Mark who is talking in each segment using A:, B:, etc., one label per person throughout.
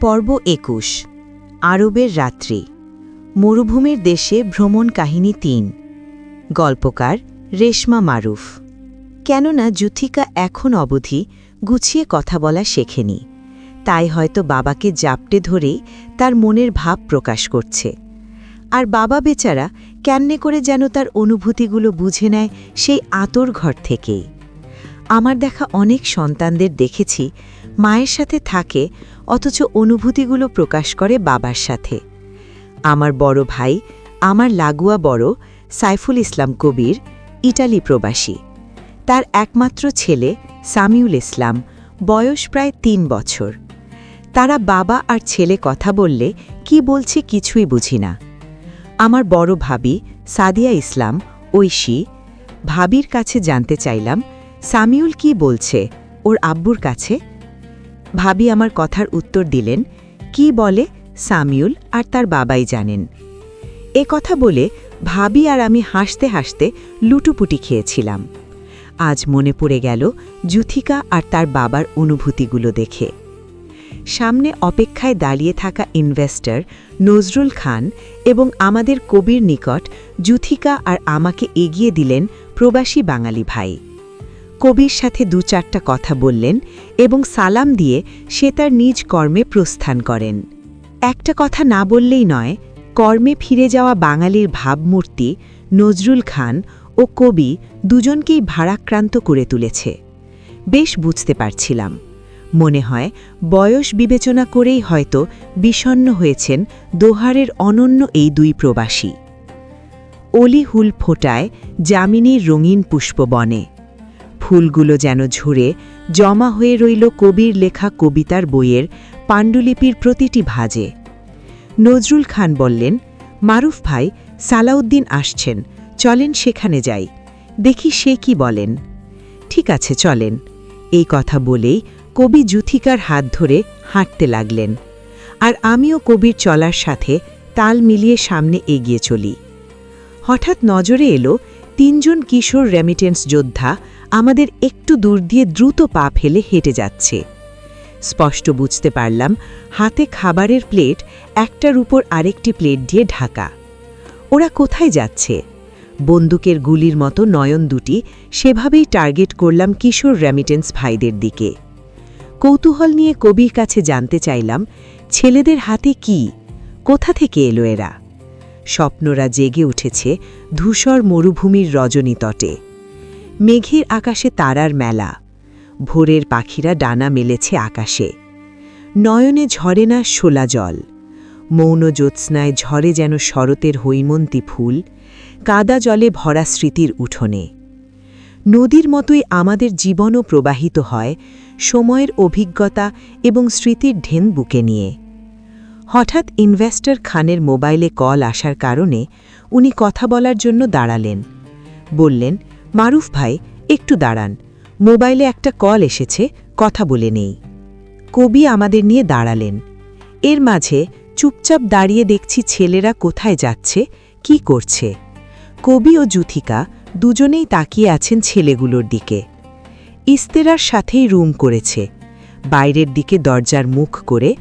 A: পর্ব একুশ, আরবের রাত্রি, মরুভূমির দেশে ভ্রমণ কাহিনী তিন, গল্পকার রেশমা মারুফ। কেননা জুথিকা এখন অবধি গুছিয়ে কথা বলা শেখেনি, তাই হয়তো বাবাকে জাপটে ধরেই তার মনের ভাব প্রকাশ করছে। আর বাবা বেচারা ক্যান্নে করে যেন তার অনুভূতিগুলো বুঝে নেয় সেই আতর ঘর থেকেই। আমার দেখা অনেক সন্তানদের দেখেছি মায়ের সাথে থাকে, অথচ অনুভূতিগুলো প্রকাশ করে বাবার সাথে। আমার বড় ভাই, আমার লাগুয়া বড়, সাইফুল ইসলাম কবির, ইটালি প্রবাসী। তার একমাত্র ছেলে, সামিউল ইসলাম, বয়স প্রায় তিন বছর। তারা বাবা আর ছেলে কথা বললে কি বলছে কিছুই বুঝি না। আমার বড় ভাবি, সাদিয়া ইসলাম, ঐশী, ভাবির কাছে জানতে চাইলাম, সামিউল কি বলছে, ওর আব্বুর কাছে? ভাবি আমার কথার উত্তর দিলেন, কি বলে? সামিউল আর তার বাবাই জানেন। এ কথা বলে ভাবি আর আমি হাসতে হাসতে লুটুপুটি খেয়েছিলাম। আজ মনে পড়ে গেল জুথিকা আর তার বাবার অনুভূতিগুলো দেখে। সামনে অপেক্ষায় দাঁড়িয়ে থাকা ইনভেস্টর নজরুল খান এবং আমাদের কবির নিকট জুথিকা আর আমাকে এগিয়ে দিলেন প্রবাসী বাঙালি ভাই। কবির সাথে দু চারটা কথা বললেন এবং সালাম দিয়ে সে তার নিজ কর্মে প্রস্থান করেন। একটা কথা না বললেই নয়, কর্মে ফিরে যাওয়া বাঙালির ভাবমূর্তি নজরুল খান ও কবি দুজনকেই ভারাক্রান্ত করে তুলেছে। বেশ বুঝতে পারছিলাম। মনে হয় বয়স বিবেচনা করেই হয়তো বিষণ্ন হয়েছেন দোহারের অনন্য এই দুই প্রবাসী। অলি হুল ফোটায় যামিনীর রঙিন পুষ্পবনে ফুলগুলো যেন ঝরে জমা হয়ে রইল কবির লেখা কবিতার বইয়ের পাণ্ডুলিপির প্রতিটি ভাজে। নজরুল খান বললেন, মারুফ ভাই, সালাউদ্দিন আসছেন, চলেন সেখানে যাই। দেখি সে কি বলেন। ঠিক আছে, চলেন। এই কথা বলেই কবি জুথিকার হাত ধরে হাঁটতে লাগলেন। আর আমিও কবির চলার সাথে তাল মিলিয়ে সামনে এগিয়ে চলি। হঠাৎ নজরে এলো তিনজন কিশোর রেমিটেন্স যোদ্ধা আমাদের একটু দূর দিয়ে দ্রুত পা ফেলে হেঁটে যাচ্ছে। স্পষ্ট বুঝতে পারলাম, হাতে খাবারের প্লেট, একটার উপর আরেকটি প্লেট দিয়ে ঢাকা। ওরা কোথায় যাচ্ছে? বন্দুকের গুলির মতো নয়ন দুটি সেভাবেই টার্গেট করলাম কিশোর রেমিটেন্স ভাইদের দিকে। কৌতূহল নিয়ে কবির কাছে জানতে চাইলাম, ছেলেদের হাতে কি? কোথা থেকে এলো এরা? স্বপ্নরা জেগে উঠেছে ধূসর মরুভূমির রজনী তটে মেঘের আকাশে তারার মেলা। ভোরের পাখিরা ডানা মেলেছে আকাশে। নয়নে ঝরে না শোলা জল। মৌন জ্যোৎস্নায় ঝরে যেন শরতের হৈমন্তী ফুল। কাদা জলে ভরা স্মৃতির উঠোনে। নদীর মতোই আমাদের জীবনও প্রবাহিত হয় সময়ের অভিজ্ঞতা এবং স্মৃতির ঢেন বুকে নিয়ে। হঠাৎ ইনভেস্টর খানের মোবাইলে কল আসার কারণে উনি কথা বলার জন্য দাঁড়ালেন। বললেন মারুফ ভাই, একটু দাঁড়ান। মোবাইলে একটা কল এসেছে, কথা বলে নেই। কবি আমাদের নিয়ে দাঁড়ালেন। এর মাঝে চুপচাপ দাঁড়িয়ে দেখছি ছেলেরা কোথায় যাচ্ছে, কি করছে। কবি ও জুথিকা দুজনেই তাকিয়ে আছেন ছেলেগুলোর দিকে। ইস্তেরার সাথেই রুম করেছে। বাইরের দিকে দরজার মুখ করে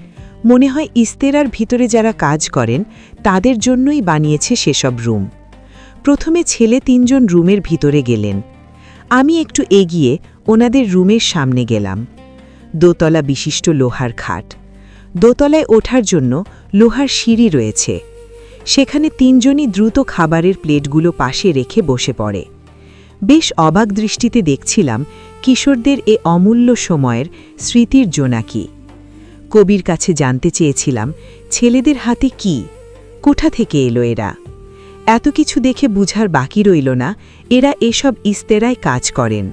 A: মনে হয় ইস্তেরার ভিতরে যারা কাজ করেন, তাদের জন্যই বানিয়েছে সেসব রুম। প্রথমে ছেলে তিনজন রুমের ভিতরে গেলেন। আমি একটু এগিয়ে ওনাদের রুমের সামনে গেলাম। দোতলা বিশিষ্ট লোহার খাট। দোতলায় ওঠার জন্য লোহার সিঁড়ি রয়েছে। সেখানে তিনজনই দ্রুত খাবারের প্লেটগুলো পাশে রেখে বসে পড়ে। বেশ অবাক দৃষ্টিতে দেখছিলাম কিশোরদের এ অমূল্য সময়ের স্মৃতির জোনাকি। কবির কাছে জানতে চেয়েছিলাম, ছেলেদের হাতে কি? কোঠা থেকে এলো এরা? এত কিছু দেখে বুঝার বাকি রইল না, এরা এসব ইস্তেরায় কাজ করেন।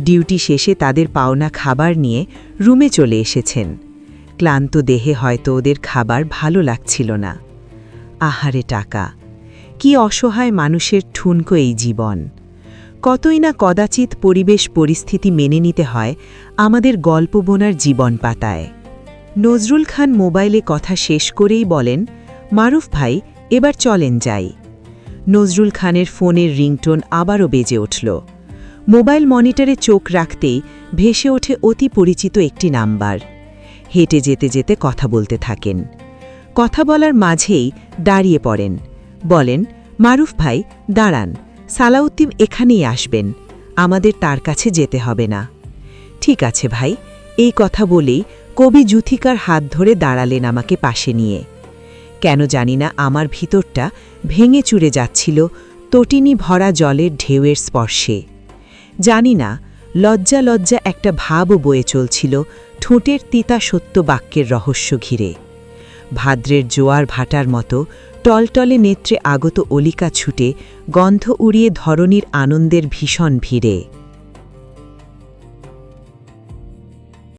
A: ডিউটি শেষে তাদের পাওনা খাবার নিয়ে রুমে চলে এসেছেন। ক্লান্ত দেহে হয়তো ওদের খাবার ভালো লাগছিল না। আহারে টাকা, কি অসহায় মানুষের ঠুনকো এই জীবন। কতই না কদাচিৎ পরিবেশ পরিস্থিতি মেনে নিতে হয় আমাদের গল্প বোনার জীবন পাতায়। নজরুল খান মোবাইলে কথা শেষ করেই বলেন, মারুফ ভাই, এবার চলেন যাই। নজরুল খানের ফোনের রিংটোন আবারও বেজে উঠল। মোবাইল মনিটরে চোখ রাখতেই ভেসে ওঠে অতি পরিচিত একটি নাম্বার। হেঁটে যেতে যেতে কথা বলতে থাকেন। কথা বলার মাঝেই দাঁড়িয়ে পড়েন। বলেন, মারুফ ভাই, দাঁড়ান। সালাউদ্দিন এখানেই আসবেন। আমাদের তার কাছে যেতে হবে না। ঠিক আছে ভাই। এই কথা বলেই কবি জুথিকার হাত ধরে দাঁড়ালেন আমাকে পাশে নিয়ে। কেন জানি না আমার ভিতরটা ভেঙে চুরে যাচ্ছিল তটিনী ভরা জলের ঢেউয়ের স্পর্শে। জানি না, লজ্জা লজ্জা একটা ভাবও বয়ে চলছিল ঠোঁটের তিতা সত্য বাক্যের রহস্য ঘিরে। ভাদ্রের জোয়ার ভাটার মতো টলটলে নেত্রে আগত অলিকা ছুটে গন্ধ উড়িয়ে ধরনীর আনন্দের ভীষণ ভিড়ে।